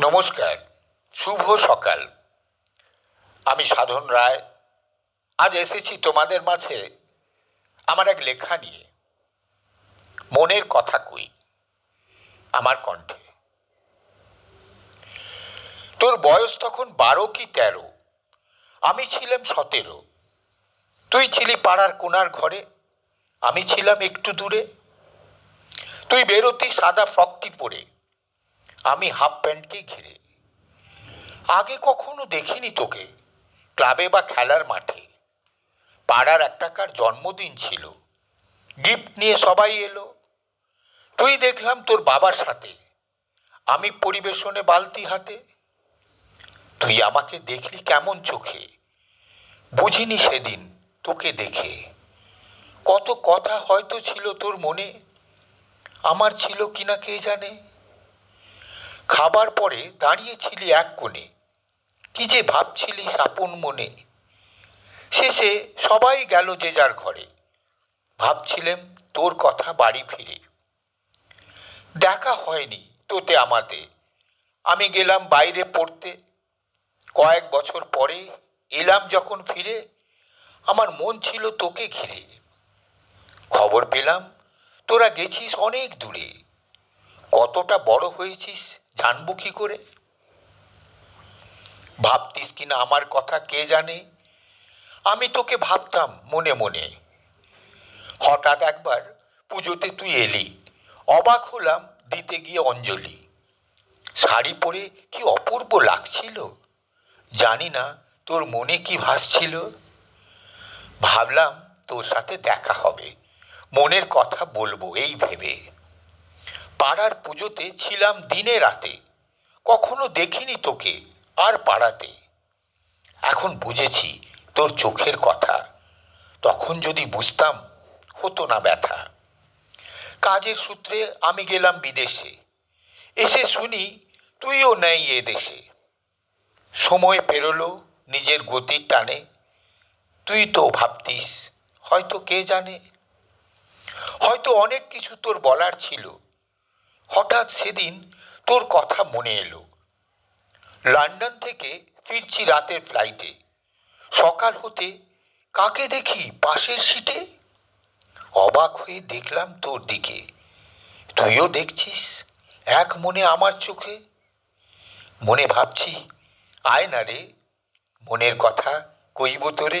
নমস্কার, শুভ সকাল। আমি সাধন রায়, আজ এসেছি তোমাদের মাঝে আমার এক লেখা নিয়ে। মনের কথা কই, আমার কণ্ঠে। তোর বয়স তখন বারো কি তেরো? আমি ছিলাম সতেরো। তুই ছিলি পাড়ার কোনার ঘরে, আমি ছিলাম একটু দূরে। তুই বেরোতি সাদা ফ্রকটি পরে। আমি হাফ প্যান্টকে ঘিরে। আগে কখনো দেখিনি তোকে, ক্লাবে বা খেলার মাঠে। পাড়ার একটাকার জন্মদিন ছিল। গিফট নিয়ে সবাই এলো। তুই দেখলাম তোর বাবার সাথে। আমি পরিবেশনে বালতি হাতে। তুই আমাকে দেখলি কেমন চোখে? বুঝিনি সেদিন তোকে দেখে। কত কথা হয়তো ছিল তোর মনে। আমার ছিল কিনা কে জানে? খাবার পরে দাঁড়িয়েছিলি এক কোণে। কি যে ভাবছিলি আপন মনে। শেষে সবাই গেল যে যার ঘরে। ভাবছিলেম তোর কথা বাড়ি ফিরে। দেখা হয়নি তোতে আমাতে। আমি গেলাম বাইরে পড়তে। কয়েক বছর পরে এলাম যখন ফিরে, আমার মন ছিল তোকে ঘিরে। খবর পেলাম তোরা গেছিস অনেক দূরে। কতটা বড় হয়েছিস জানব কি করে? ভাবতিস কিনা আমার কথা কে জানে? আমি তোকে ভাবতাম মনে মনে। হঠাৎ একবার পুজোতে তুই এলি। অবাক হলাম দিতে গিয়ে অঞ্জলি। শাড়ি পরে কি অপূর্ব লাগছিল? জানি না তোর মনে কি ভাসছিল। ভাবলাম তোর সাথে দেখা হবে। মনের কথা বলব এই ভেবে। পাড়ার পুজোতে ছিলাম দিনে রাতে। কখনো দেখিনি তোকে আর পাড়াতে। এখন বুঝেছি তোর চোখের কথা। তখন যদি বুঝতাম, হতো না ব্যথা। কাজের সূত্রে আমি গেলাম বিদেশে। এসে শুনি তুইও নেই এ দেশে। সময় পেরোলো নিজের গতির টানে। তুই তো ভাবতিস, হয়তো কে জানে? হয়তো অনেক কিছু তোর বলার ছিল। হঠাৎ সেদিন তোর কথা মনে এলো। লন্ডন থেকে ফিরছি রাতের ফ্লাইটে সকাল হতে কাকে দেখি পাশের সিটে অবাক হয়ে দেখলাম তোর দিকে। তুইও দেখছিস, এক মনে আমার চোখে। মনে ভাবছি, আয় না রে, মনের কথা কইব তোরে।